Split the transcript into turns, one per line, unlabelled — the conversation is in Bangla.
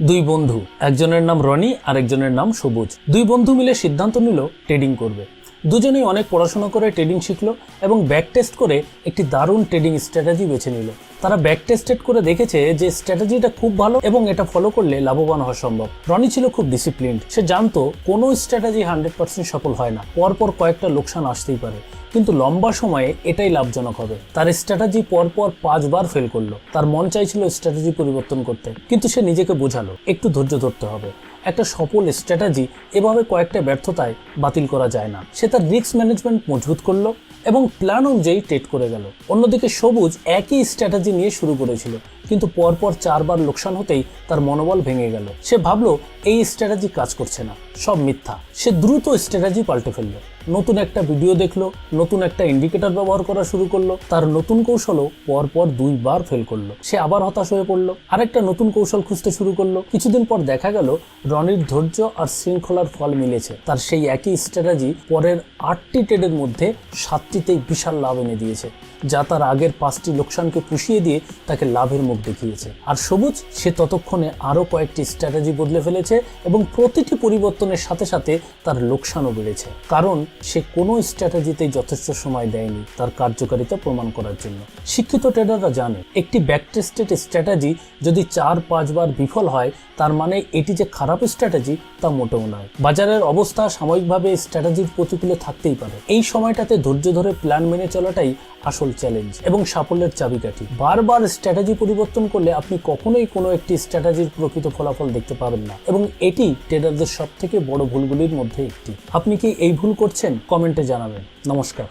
দুই বন্ধু, একজনের নাম রনি আর একজনের নাম সবুজ। দুই বন্ধু মিলে সিদ্ধান্ত নিল ট্রেডিং করবে। দুজনেই অনেক পড়াশোনা করে ট্রেডিং শিখলো এবং ব্যাক টেস্ট করে একটি দারুণ ট্রেডিং স্ট্র্যাটেজি বেছে নিল। তারা ব্যাক টেস্টেড করে দেখেছে যে স্ট্র্যাটেজিটা খুব ভালো এবং এটা ফলো করলে লাভবান হওয়া সম্ভব। রনি ছিল খুব ডিসিপ্লিনড সে জানতো কোনো স্ট্র্যাটেজি হান্ড্রেড পার্সেন্ট সফল হয় না। পরপর কয়েকটা লোকসান আসতেই পারে। কিন্তু লম্বা সময়ে এটাই লাভজনক হবে। তার স্ট্র্যাটেজি পরপর পাঁচবার ফেল করল। তার মন চাইছিল স্ট্র্যাটেজি পরিবর্তন করতে, কিন্তু সে নিজেকে বোঝালো, একটু ধৈর্য ধরতে হবে। একটা সফল স্ট্র্যাটেজি এভাবে কয়েকটা ব্যর্থতায় বাতিল করা যায় না। সে তার রিস্ক ম্যানেজমেন্ট মজবুত করল এবং প্ল্যান অনুযায়ী ট্রেড করে গেল। অন্যদিকে সবুজ একই স্ট্র্যাটেজি নিয়ে শুরু করেছিল। কিন্তু পরপর চারবার লোকসান হতেই তার মনোবল ভেঙে গেল। সে ভাবলো, এই স্ট্র্যাটেজি কাজ করছে না। সব মিথ্যা। সে দ্রুত স্ট্র্যাটেজি পাল্টে ফেলল। নতুন একটা ভিডিও দেখল, নতুন একটা ইন্ডিকেটর ব্যবহার করা শুরু করল। তার নতুন কৌশলও পরপর দুইবার ফেল করল। সে আবার হতাশ হয়ে পড়ল। আরেকটা নতুন কৌশল খুঁজতে শুরু করল। কিছুদিন পর দেখা গেল, রনির ধৈর্য আর শৃঙ্খলার ফল মিলেছে। তার সেই একই স্ট্র্যাটেজি পরের আটটি ট্রেডের মধ্যে সাতটিতেই বিশাল লাভ এনে দিয়েছে, যা তার আগের পাঁচটি লোকসানকে পুষিয়ে দিয়ে তাকে লাভের মুখ দেখিয়েছে। আর সবুজ, সে ততক্ষণে আরও কয়েকটি স্ট্র্যাটেজি বদলে ফেলেছে এবং প্রতিটি পরিবর্তনের সাথে সাথে তার লোকসানও বেড়েছে। কারণ সে কোনো স্ট্র্যাটেজিতেই যথেষ্ট সময় দেয়নি তার কার্যকারিতা প্রমাণ করার জন্য। শিক্ষিত ট্রেডাররা জানে, একটি ব্যাকটেস্টেড স্ট্র্যাটেজি যদি চার পাঁচবার বিফল হয়, তার মানে এটি যে খারাপ স্ট্র্যাটেজি তা মোটেও নয়। বাজারের অবস্থা সাময়িকভাবে স্ট্র্যাটেজির প্রতিকূলে থাকতেই পারে। এই সময়টাতে ধৈর্য ধরে প্ল্যান মেনে চলাটাই আসল চ্যালেঞ্জ এবং সাফল্যের চাবিকাঠি। বারবার স্ট্র্যাটেজি পরিবর্তন করলে আপনি কখনোই কোনো একটি স্ট্র্যাটেজির প্রকৃত ফলাফল দেখতে পাবেন না। এবং এটি ট্রেডারদের সব থেকে বড় ভুলগুলির মধ্যে একটি। আপনি কি এই ভুল করছেন? কমেন্টে জানাবেন। নমস্কার।